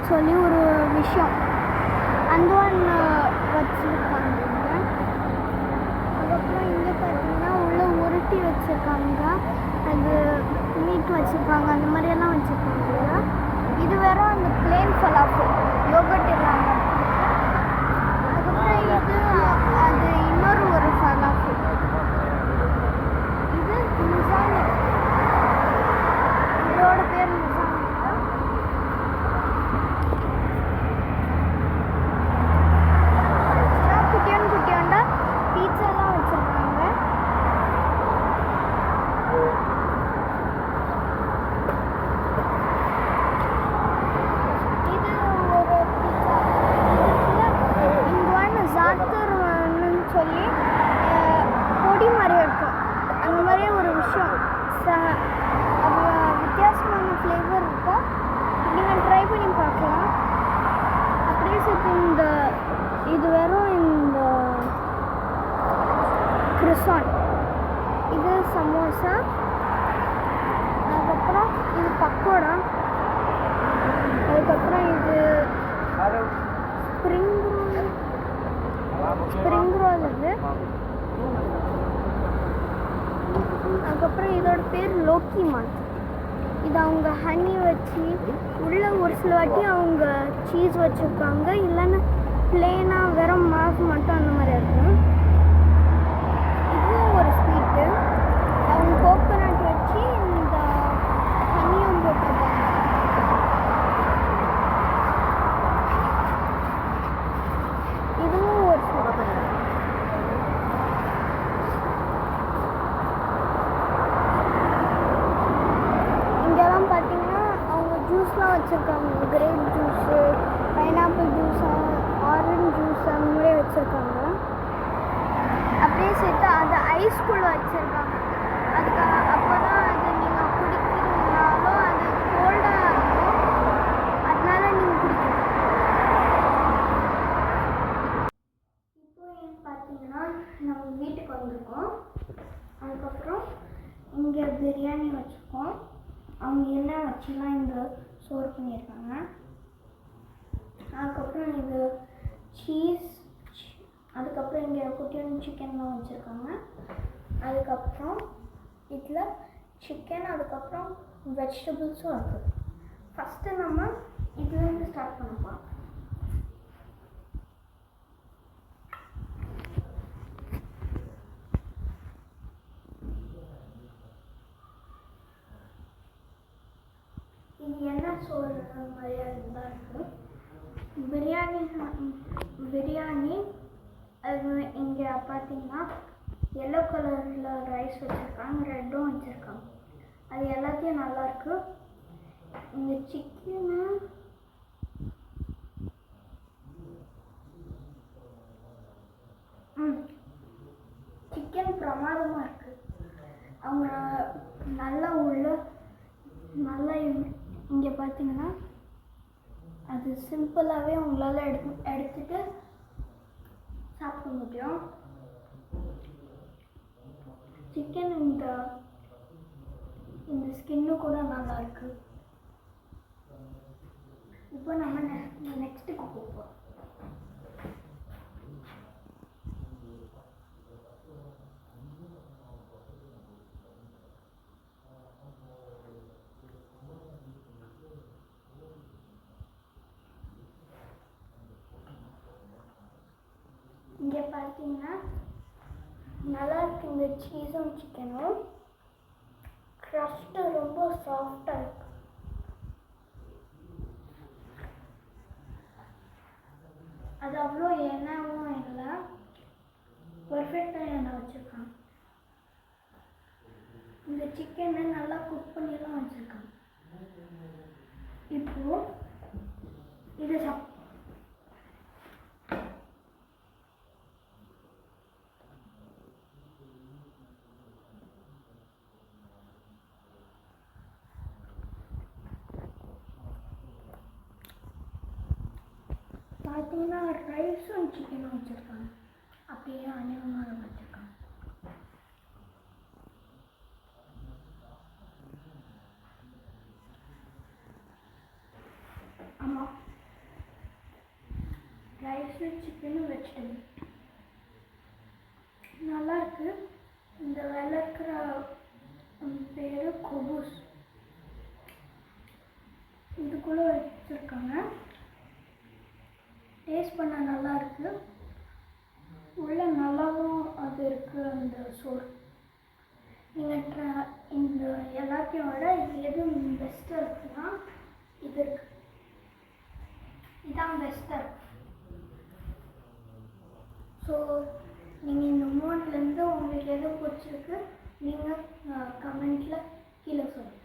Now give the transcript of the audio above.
அப்படின்னு சொல்லி ஒரு விஷயம். அந்த ஒன்று வச்சுருக்காங்க அதுக்கப்புறம் இங்கே பார்த்தீங்கன்னா உள்ளே உருட்டி வச்சுருக்காங்க. அது மீட் வச்சுருக்காங்க. அந்த மாதிரியெல்லாம் வச்சுருக்காங்க இது வெறும் அந்த பிளேன் ஃபலாஃபு யோகட் இல்லாமல் அதுக்கப்புறம் இது அது இன்னொரு ஒரு ஃபலாஃபல் இது நிசானி இதோட பேர் நிசானி குட்டியோண்டு குட்டியோண்டா பீட்சாலாம் வச்சுருக்காங்க இது ஒரு பீட்சா இங்கே ஒன்று ஜாத்தர்னு சொல்லி அஹ், பொடி மாதிரி இருக்கும் அந்த மாதிரியே ஒரு விஷயம் ச அது வித்தியாசமான ஃப்ளேவர் இருக்கும் நீங்கள் ட்ரை பண்ணி பார்க்கலாம் அப்படியே சேர்த்து இந்த இது வெறும் இந்த கிறிசான் இது சமோசா. அதுக்கப்புறம் இது பக்கோடா. அதுக்கப்புறம் இது ஸ்ப்ரிங் ரோல் ஸ்ப்ரிங் ரோல் இது. அதுக்கப்புறம் இதோட பேர் லோக்கி மான். இது அவங்க ஹனி வச்சு உள்ளே ஒரு சில வாட்டி அவங்க சீஸ் வச்சுருக்காங்க இல்லைன்னா பிளேனாக வெறும் மாஸ் மட்டும் அந்த மாதிரி இருக்கும். ஒரு ஸ்வீட்டு அவங்க கோகோனட் வச்சு இந்த ஹனியும் போட்டிருக்காங்க இதுவும் ஒரு ஸ்வீட் இங்கெல்லாம் பார்த்தீங்கன்னா அவங்க ஜூஸ்லாம் வச்சுருக்காங்க grape juice pineapple juice orange juice அந்த மாதிரி வச்சுருக்காங்க அப்படியே சேர்த்து அது ஐஸ்குள்ளே வச்சுருக்காங்க. அதுக்கு அப்போ தான் அது நீங்கள் குடிக்கிறீங்கனாலும் அது கோல்டாக இருக்கும் அதனால நீங்கள் குடிக்கணும். இப்போ பார்த்தீங்கன்னா நம்ம வீட்டுக்கு வந்திருக்கோம். அதுக்கப்புறம் இங்கே பிரியாணி வச்சுருக்கோம். அவங்க என்ன வச்சுலாம் இந்த சோறு பண்ணியிருக்காங்க. அதுக்கப்புறம் இது சீஸ் அதுக்கப்புறம் சிக்கன்லாம் வச்சுருக்காங்க. அதுக்கப்புறம் இதில் சிக்கன் அதுக்கப்புறம் வெஜிடபிள்ஸும் இருக்குது ஃபஸ்ட்டு நம்ம இதுலேருந்து ஸ்டார்ட் பண்ணலாம் இது என்ன சோறு மாதிரியாக இருந்தால் இருக்கு பிரியாணி பிரியாணி அது இங்கே பார்த்தீங்கன்னா எல்லோ கலரில் ரைஸ் வச்சுருக்காங்க ரெட்டும் வச்சுருக்காங்க. அது எல்லாத்தையும் நல்லாயிருக்கு இந்த சிக்கனு ம் சிக்கன் பிரமாதமாக இருக்குது அவங்க நல்லா உள்ள நல்லா இங்கே பார்த்தீங்கன்னா அது சிம்பிளாகவே உங்களால் எடுத்து எடுத்துட்டு சாப்பிட முடியும் சிக்கன் இந்த இந்த ஸ்கின்னு கூட நல்லா இருக்கு இப்போ நம்ம நெக்ஸ்ட்டுக்கு போவோம் இங்கே பார்த்தீங்கன்னா நல்லா இருக்கு இந்த சீஸும் சிக்கனும் க்ரஸ்ட்டு ரொம்ப சாஃப்டாக இருக்கு. அது அவ்வளோ எண்ணவும் இல்லை. பர்ஃபெக்டாக எண்ணெய் வச்சுருக்காங்க. இந்த சிக்கனை நல்லா குக் பண்ணிலாம் வச்சுருக்காங்க இப்போ இது சாப் பார்த்தீங்கன்னா ரைஸும் சிக்கனும் வச்சுருக்காங்க அப்படியே அநேகமாக வச்சுருக்காங்க ஆமாம் ரைஸு சிக்கனும் வெஜிடபிள் நல்லா இருக்கு இந்த விளக்குற பேர் கொபூஸ் இதுக்குள்ளே வச்சுருக்காங்க டேஸ்ட் பண்ண நல்லா இருக்குது உள்ள நல்லாவும் அது இருக்குது அந்த சோறு. நீங்கள் ட்ரா இந்த எல்லாத்தையும் விட இது எது பெஸ்ட்டாக இருக்குன்னா இது இருக்கு. இதான் பெஸ்ட்டாக இருக்கு. ஸோ நீங்கள் இந்த மூணுலேருந்து உங்களுக்கு எது பிடிச்சிருக்கு நீங்கள் கமெண்ட்டில் கீழே சொல்லுங்கள்